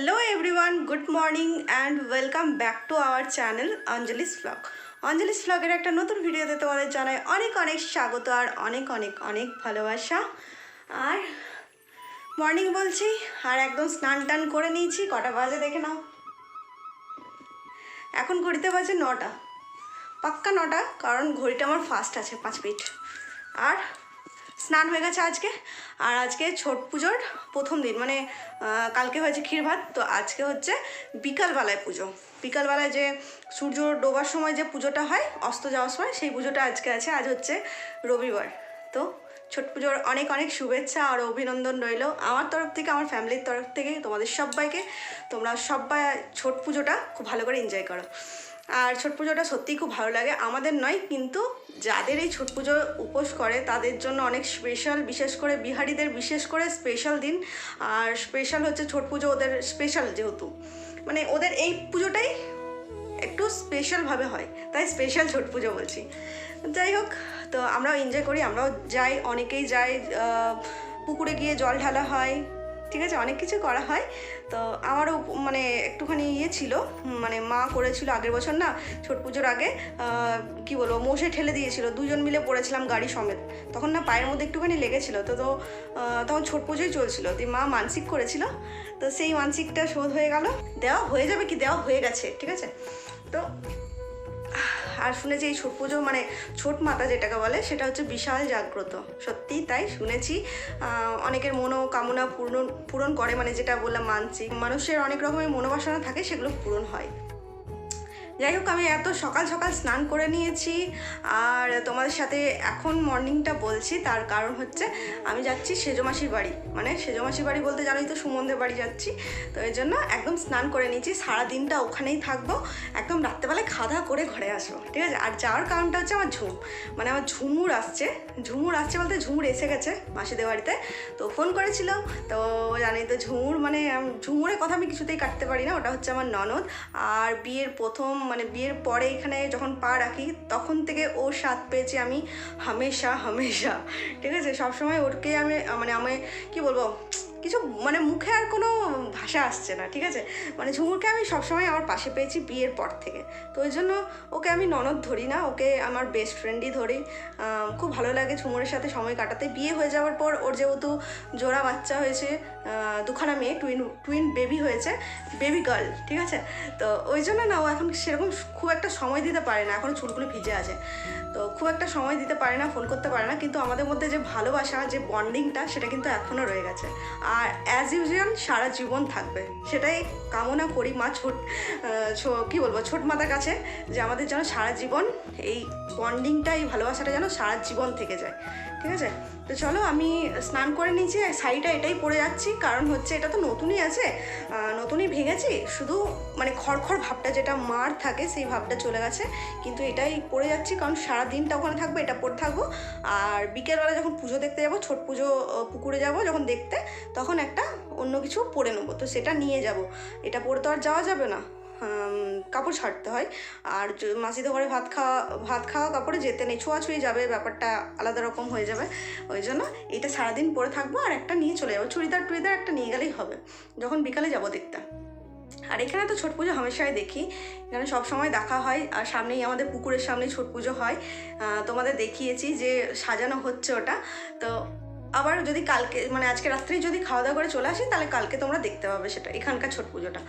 Hello everyone good morning and welcome back to our channel Anjali's blog Anjali's ব্লগের একটা নতুন ভিডিওতে তোমাদের জানাই অনেক অনেক স্বাগত আর অনেক অনেক অনেক ভালোবাসা। আর মর্নিং বলছি, আর একদম স্নান টান করে নিয়েছি, কটা বাজে দেখে নাও। এখন ঘড়িতে বাজে নটা। পাক্কা নটা, কারণ ঘড়িটা আমার ফাস্ট আছে, পাঁচ মিনিট। আর স্নান হয়ে গেছে আজকে। আর আজকে ছট পুজোর প্রথম দিন মানে কালকে হয়েছে ক্ষীর ভাত, তো আজকে হচ্ছে বিকালবেলায় পুজো। বিকালবেলায় যে সূর্য ডোবার সময় যে পুজোটা হয়, অস্ত যাওয়ার সময়, সেই পুজোটা আজকে আছে। আজ হচ্ছে রবিবার। তো ছট পুজোর অনেক অনেক শুভেচ্ছা আর অভিনন্দন রইল আমার তরফ থেকে, আমার ফ্যামিলির তরফ থেকে, তোমাদের সবাইকে। তোমরা সবাই ছট পুজোটা খুব ভালো করে এনজয় করো। আর ছট পুজোটা সত্যিই খুব ভালো লাগে। আমাদের নয়, কিন্তু যাদের এই ছট পুজো উপোস করে, তাদের জন্য অনেক স্পেশাল বিশেষ করে বিহারিদের বিশেষ করে স্পেশাল দিন। আর স্পেশাল হচ্ছে ছট পুজো ওদের স্পেশাল যেহেতু। মানে ওদের এই পুজোটাই একটু স্পেশালভাবে হয়। তাই স্পেশাল ছট পুজো বলছি। যাই হোক, তো আমরাও এনজয় করি, আমরাও যাই, অনেকেই যাই পুকুরে গিয়ে জল ঢালা হয়। ঠিক আছে, অনেক কিছু করা হয়। তো আমারও মানে একটুখানি ইয়ে ছিল মানে মা করেছিল আগের বছর না, ছট পুজোর আগে কি বলব মোষে ঠেলে দিয়েছিল, দুজন মিলে পড়েছিলাম গাড়ি সমেত। তখন না পায়ের মধ্যে একটুখানি লেগেছিল, তো তো তখন ছট পুজোই চলছিল। তো মা মানসিক করেছিল, তো সেই মানসিকটা শোধ হয়ে গেল। দেওয়া হয়ে যাবে কি, দেওয়া হয়ে গেছে, ঠিক আছে? তো আর শুনেছি এই ছোট পুজো মানে ছোট মাতা যেটাকে বলে, সেটা হচ্ছে বিশাল জাগ্রত। সত্যি তাই শুনেছি। অনেকের মনোকামনা পূরণ পূরণ করে মানে যেটা বললাম মানসিক। মানুষের অনেক রকমের মনোবাসনা থাকে, সেগুলো পূরণ হয়। যাই হোক, আমি এত সকাল সকাল স্নান করে নিয়েছি, আর তোমাদের সাথে এখন মর্নিংটা বলছি, তার কারণ হচ্ছে আমি যাচ্ছি সেজমাসির বাড়ি। মানে সেজমাসির বাড়ি বলতে জানোই তো, সুমনদের বাড়ি যাচ্ছি। তো এই জন্য একদম স্নান করে নিয়েছি সারা দিনটা ওখানেই থাকব, একদম রাত্রেবেলায় খাওয়া করে ঘরে আসব, ঠিক আছে? আর যাওয়ার কারণটা হচ্ছে আমার ঝুম মানে আমার ঝুমুর আসছে ঝুমুর আসছে বলতে ঝুমুর এসে গেছে মাসিদের বাড়িতে, তো ফোন করেছিল তো জানি তো ঝুমুর মানে ঝুমুরের কথা আমি কিছুতেই কাটতে পারি না, ওটা হচ্ছে আমার ননদ, আর বিয়ের প্রথম মানে বিয়ের পরে এখানে যখন পা রাখি, তখন থেকে ওর স্বাদ পেয়েছি আমি হামেশা হামেশা। ঠিক আছে? সবসময় ওরকে আমি মানে আমি কি বলব? কিছু মানে মুখে আর কোনো ভাষা আসছে না, ঠিক আছে? মানে ঝুমুরকে আমি সবসময় আমার পাশে পেয়েছি বিয়ের পর থেকে। তো ওই জন্য ওকে আমি ননদ ধরি না, ওকে আমার বেস্ট ফ্রেন্ডই ধরি। খুব ভালো লাগে ঝুমুরের সাথে সময় কাটাতে। বিয়ে হয়ে যাওয়ার পর ওর যেহেতু জোড়া বাচ্চা হয়েছে দুখানা মেয়ে টুইন টুইন বেবি হয়েছে বেবি গার্ল ঠিক আছে? তো ওই জন্য না, ও এখন সেরকম খুব একটা সময় দিতে পারে না, এখন চুলগুলো ভিজে আছে। তো খুব একটা সময় দিতে পারে না ফোন করতে পারে না, কিন্তু আমাদের মধ্যে যে ভালোবাসা, যে বন্ডিংটা সেটা কিন্তু এখনও রয়ে গেছে। আর অ্যাজ ইউজুয়াল সারা জীবন থাকবে। সেটাই কামনা করি মা ছোট কি বলব, ছোট মাতার কাছে, যে আমাদের যেন সারা জীবন এই বন্ডিংটা এই ভালোবাসাটা যেন সারা জীবন থেকে যায়। ঠিক আছে? তো চলো আমি স্নান করে নিয়েছি শাড়িটা এটাই পরে যাচ্ছি, কারণ হচ্ছে এটা তো নতুনই আছে নতুনই ভেঙেছি, শুধু মানে খড়খড় ভাবটা, যেটা মার থাকে, সেই ভাবটা চলে গেছে, কিন্তু এটাই পরে যাচ্ছি, কারণ সারা দিনটা ওখানে থাকব, এটা পরে থাকব। আর বিকেলবেলা যখন পুজো দেখতে যাব, ছোট পুজো পুকুরে যাব যখন দেখতে, তখন একটা অন্য কিছু পরে নেব। তো সেটা নিয়ে যাব। এটা পরে তো আর যাওয়া যাবে না। কাপড় ছাড়তে হয়। আর মাসিদের ঘরে ভাত খাওয়া ভাত খাওয়া কাপড়ে যেতে নেই। ছোঁয়াছুঁই যাবে, ব্যাপারটা আলাদা রকম হয়ে যাবে। ওই জন্য এটা সারাদিন পরে থাকব আর একটা নিয়ে চলে যাব। চুড়িদার টুড়িদার একটা নিয়ে গেলেই হবে। যখন বিকালে যাব দেখতে। আর এখানে তো ছট পুজো হামেশাই দেখি। এখানে সব সময় দেখা হয় আর সামনেই আমাদের পুকুরের সামনে ছট পুজো হয়। তোমাদের দেখিয়েছি যে সাজানো হচ্ছে ওটা। তো আবার যদি কালকে মানে আজকে রাত্রেই যদি খাওয়া দাওয়া করে চলে আসি, তাহলে কালকে তোমরা দেখতে পাবে সেটা, এখানকার ছট পুজোটা।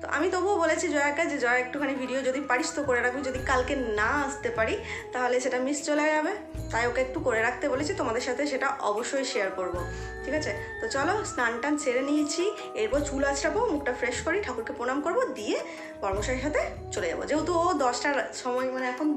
তো আমি তবুও বলেছি জয়াকে যে, জয়া, একটুখানি ভিডিও যদি পারিস তো করে রাখবি, যদি কালকে না আসতে পারি, তাহলে সেটা মিস চলে যাবে। তাই ওকে একটু করে রাখতে বলেছি, তোমাদের সাথে সেটা অবশ্যই শেয়ার করব। ঠিক আছে? তো চলো, স্নান টান সেরে নিয়েছি, এরপর চুল আছড়াবো, মুখটা ফ্রেশ করি, ঠাকুরকে প্রণাম করব, দিয়ে কর্মশালীর সাথে চলে যাব। যেহেতু ও দশটার সময় মানে এখন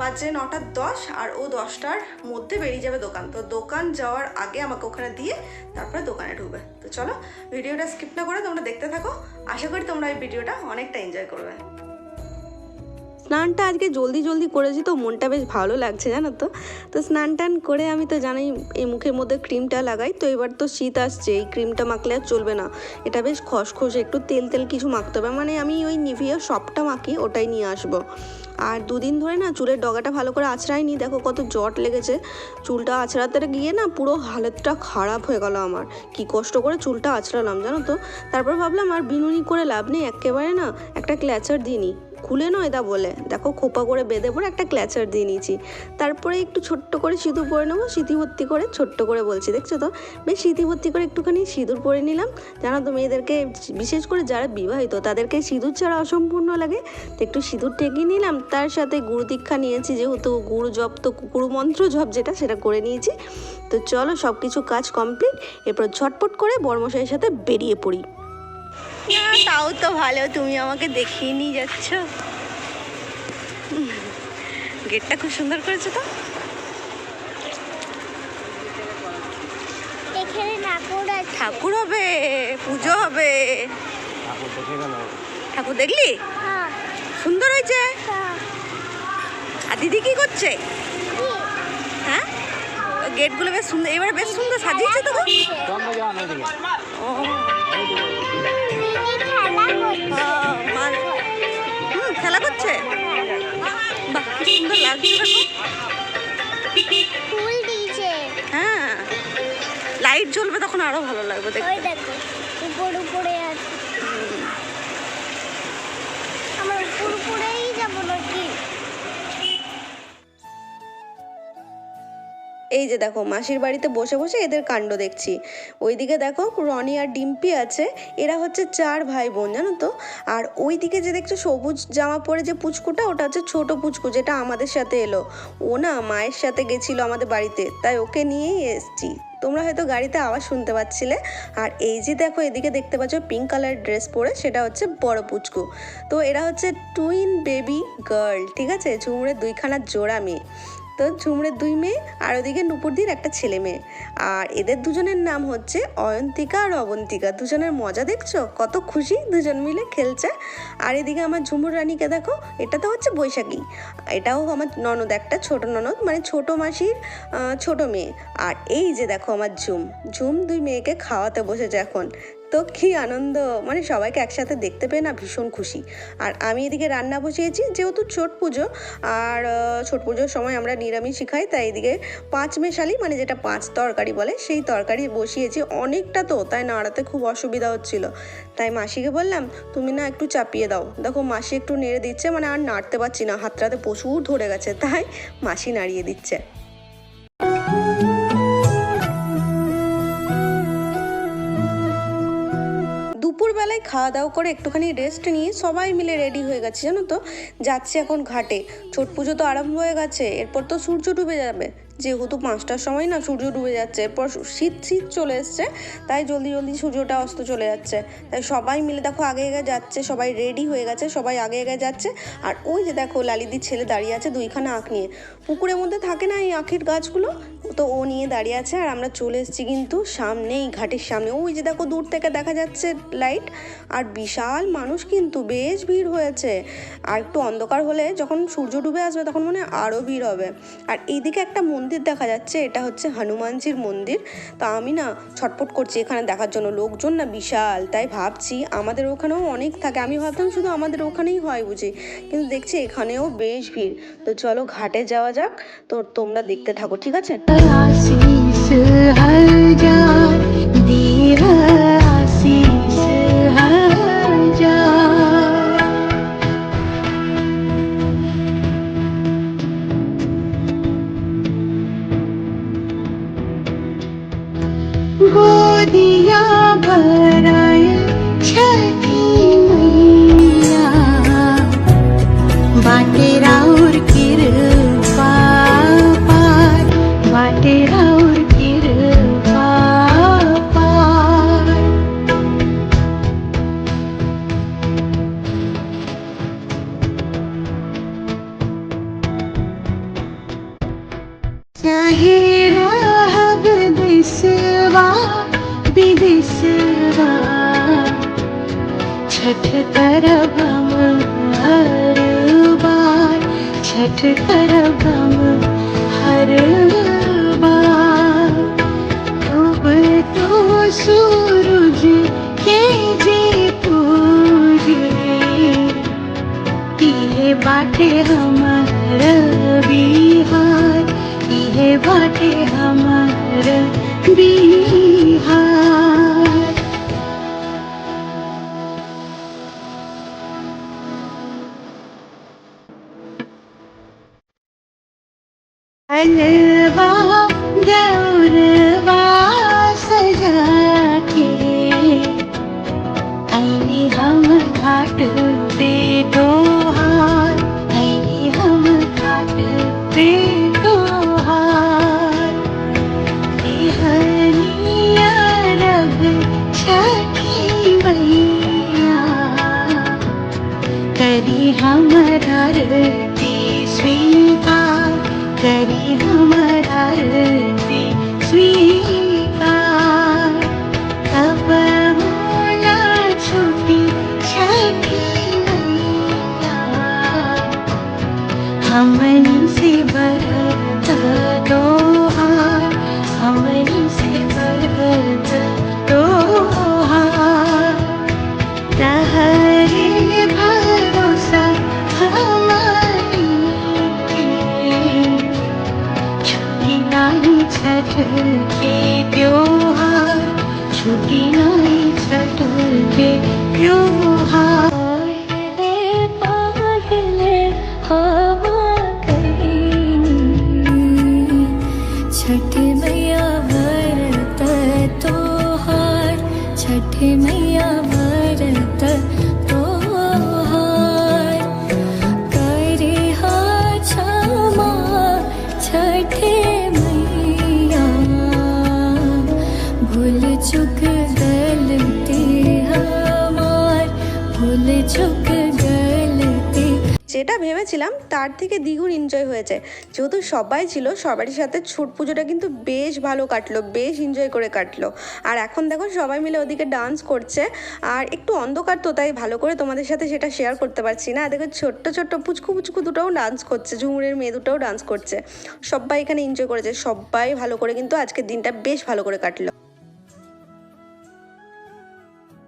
বাজে নটার দশ আর ও দশটার মধ্যে বেরিয়ে যাবে দোকান। তো দোকান যাওয়ার আগে আমাকে ওখানে দিয়ে তারপরে দোকানে ঢুকবে। তো চলো ভিডিওটা স্কিপ না করে তোমরা দেখতে থাকো। আশা করি তোমরা এই ভিডিওটা অনেকটা এনজয় করবে। স্নানটা আজকে জলদি জলদি করেছি তো মনটা বেশ ভালো লাগছে, জানো তো? তো স্নান টান করে আমি তো জানি এই মুখের মধ্যে ক্রিমটা লাগাই। তো এবার তো শীত আসছে, এই ক্রিমটা মাখলে আর চলবে না। এটা বেশ খসখসে, একটু তেল তেল কিছু মাখতে হবে। মানে আমি ওই নিভিয়া সবটা মাখি, ওটাই নিয়ে আসব। আর দুদিন ধরে না চুলের ডগাটা ভালো করে আঁচড়াইনি দেখো কত জট লেগেছে। চুলটা আছড়াতে গিয়ে না পুরো হালতটা খারাপ হয়ে গেল আমার। কি কষ্ট করে চুলটা আছড়ালাম জানো তো? তারপর ভাবলাম আর বিনুনি করে লাভ নেই। একেবারে না একটা ক্ল্যাচার দিইনি খুলে নয় দা বলে? দেখো খোপা করে বেঁধে পরে একটা ক্ল্যাচার দিয়ে নিয়েছি। তারপরে একটু ছোট্ট করে সিঁদুর পরে নেব স্মৃতি ভর্তি করে ছোট্ট করে বলছি, দেখছ তো? বেশ স্মৃতি ভর্তি করে একটুখানি সিঁদুর পরে নিলাম। জানো তো মেয়েদেরকে, বিশেষ করে যারা বিবাহিত, তাদেরকে সিঁদুর ছাড়া অসম্পূর্ণ লাগে। তো একটু সিঁদুর টেকে নিলাম, তার সাথে গুরু দীক্ষা নিয়েছি, যেহেতু গুরু জপ তো গুরু মন্ত্র জপ যেটা, সেটা করে নিয়েছি। তো চলো সব কিছু কাজ কমপ্লিট, এরপর ঝটপট করে বর্মশাইয়ের সাথে বেরিয়ে পড়ি। তাও তো ভালো তুমি আমাকে দেখিয়ে নিয়ে যাচ্ছ। গেটটা খুব সুন্দর করেছ তো? ঠাকুর হবে পুজো হবে। ঠাকুর দেখে গেল। ঠাকুর দেখলি? হ্যাঁ। সুন্দর হয়েছে? হ্যাঁ। আর দিদি কি করছে? হ্যাঁ? গেটগুলো বেশ সুন্দর এবারে বেশ সুন্দর সাজিয়েছে তো ও। হুম খেলা করছে? বাহ কি সুন্দর লাগছে ফুল দিয়েছে। হ্যাঁ। লাইট জ্বলবে তখন আরও ভালো লাগবে দেখতে। দেখো উপর উপরে এই যে দেখো, মাসির বাড়িতে বসে বসে এদের কাণ্ড দেখছি। ওইদিকে দেখো, রনি আর ডিম্পি আছে, এরা হচ্ছে চার ভাই বোন জানো তো? আর ওইদিকে যে দেখছ সবুজ জামা পরে যে পুচকুটা, ওটা হচ্ছে ছোট পুচকু, যেটা আমাদের সাথে এলো। ও না মায়ের সাথে গেছিল আমাদের বাড়িতে, তাই ওকে নিয়েই এসছি। তোমরা হয়তো গাড়িতে আওয়াজ শুনতে পাচ্ছিলে। আর এই যে দেখো, এদিকে দেখতে পাচ্ছ পিঙ্ক কালার ড্রেস পরে, সেটা হচ্ছে বড় পুচকু। তো এরা হচ্ছে টুইন বেবি গার্ল ঠিক আছে? ঝুমুরের দুইখানা জোড়া মেয়ে। তো ঝুমড়ের দুই মেয়ে আর ওদিকে নুপুরদির একটা ছেলে মেয়ে। আর এদের দুজনের নাম হচ্ছে অয়ন্তিকা আর অবন্তিকা। দুজনের মজা দেখছ? কত খুশি দুজন মিলে খেলছে। আর এদিকে আমার ঝুমুর রানীকে দেখো, এটা তো হচ্ছে বৈশাখী। এটাও আমার ননদ, একটা ছোট ননদ মানে ছোট মাসির ছোট মেয়ে। আর এই যে দেখো আমার ঝুম। ঝুম দুই মেয়েকে খাওয়াতে বসেছে এখন। তো কি আনন্দ। মানে সবাইকে একসাথে দেখতে পেয়ে না ভীষণ খুশি। আর আমি এদিকে রান্না বসিয়েছি, যেহেতু ছট পুজো, আর ছট পুজোর সময় আমরা নিরামিষ খাই, তাই এদিকে পাঁচ মেশালি মানে যেটা পাঁচ তরকারি বলে, সেই তরকারি বসিয়েছি অনেকটা তো, তাই নাড়াতে খুব অসুবিধা হচ্ছিল। তাই মাসিকে বললাম, তুমি না একটু চাপিয়ে দাও। দেখো মাসি একটু নেড়ে দিচ্ছে মানে আর নাড়তে পারছি না, হাতটাতে প্রচুর ধরে গেছে, তাই মাসি নাড়িয়ে দিচ্ছে। দুপুরবেলায় খাওয়া দাওয়া করে একটুখানি রেস্ট নিয়ে সবাই মিলে রেডি হয়ে গেছে, জানো তো? যাচ্ছে এখন ঘাটে। ছট পুজো তো আরম্ভ হয়ে গেছে, এরপর তো সূর্য ডুবে যাবে। যেহেতু পাঁচটার সময় না সূর্য ডুবে যাচ্ছে, এরপর শীত শীত চলে এসছে, তাই জলদি জলদি সূর্যটা অস্ত চলে যাচ্ছে। তাই সবাই মিলে দেখো আগে আগে যাচ্ছে, সবাই রেডি হয়ে গেছে, সবাই আগে আগে যাচ্ছে। আর ওই যে দেখো লালিদির ছেলে দাঁড়িয়ে আছে দুইখানা আখ নিয়ে। পুকুরের মধ্যে থাকে না এই আঁখের গাছগুলো? তো ও নিয়ে দাঁড়িয়ে আছে আর আমরা চলে এসেছি কিন্তু সামনেই, ঘাটের সামনে। ওই যে দেখো দূর থেকে দেখা যাচ্ছে লাইট আর বিশাল মানুষ কিন্তু, বেশ ভিড় হয়েছে। আর একটু অন্ধকার হলে যখন সূর্য ডুবে আসবে তখন মনে আরও ভিড় হবে। আর এইদিকে একটা মন্দির দেখা যাচ্ছে, এটা হচ্ছে হনুমানজির মন্দির। তা আমি না ছটপট করছি এখানে দেখার জন্য। লোকজন না বিশাল, তাই ভাবছি আমাদের ওখানেও অনেক থাকে। আমি ভাবতাম শুধু আমাদের ওখানেই হয় বুঝি, কিন্তু দেখছি এখানেও বেশ ভিড়। তো চলো ঘাটে যাওয়া যাক, তো তোমরা দেখতে থাকো, ঠিক আছে? छठ करब हम हर बार छठ करब हम हर बार डूब तो सूरज के जे पूजे इहे बाटे हमार बिहार इहे बाटे हमार बिहार हलवा दौरवा सजा के आईने हम घाट पे दोहार आईने हम घाट पे हरिया रब छठी मैया, करी हमारा स्वीकार करी हमारा रती ভেবেছিলাম তার থেকে দ্বিগুণ এনজয় হয়েছে। যেহেতু সবাই ছিল, সবারই সাথে ছুট পুজোটা কিন্তু বেশ ভালো কাটলো, বেশ এনজয় করে কাটলো। আর এখন দেখো সবাই মিলে ওদিকে ডান্স করছে, আর একটু অন্ধকার তো, তাই ভালো করে তোমাদের সাথে সেটা শেয়ার করতে পারছি না। দেখো ছোট্ট ছোট্ট পুচকু পুচকু দুটোও ডান্স করছে, ঝুমুরের মেয়ে দুটোও ডান্স করছে। সবাই এখানে এনজয় করেছে, সবাই ভালো করে কিন্তু আজকের দিনটা বেশ ভালো করে কাটলো।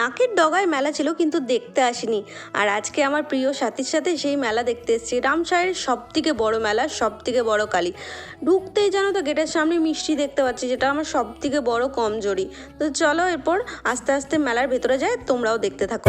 নাকের ডগায় মেলা ছিল কিন্তু দেখতে আসিনি। আর আজকে আমার প্রিয় সাথীর সাথে সেই মেলা দেখতে এসেছি। রামসায়ের সব থেকে বড় মেলা সব থেকে বড়ো কালী। ঢুকতেই জানো তো গেটের সামনে মিষ্টি দেখতে পাচ্ছি, যেটা আমার সব থেকে বড় কমজোরি। তো চলো এরপর আস্তে আস্তে মেলার ভেতরে যায় তোমরাও দেখতে থাকো।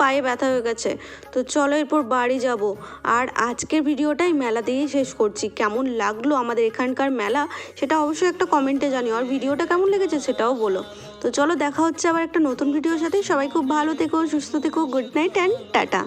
পায়ে ব্যথা হয়ে গেছে। তো চলো এরপর বাড়ি যাব। আর আজকের ভিডিওটাই মেলা দিয়েই শেষ করছি। কেমন লাগল আমাদের এখানকার মেলা সেটা অবশ্যই একটা কমেন্টে জানিও। আর ভিডিওটা কেমন লেগেছে সেটাও বলো। তো চলো দেখা হচ্ছে আবার একটা নতুন ভিডিওর সাথে। সবাই খুব ভালো থেকো, সুস্থ থেকো, গুড নাইট অ্যান্ড টাটা।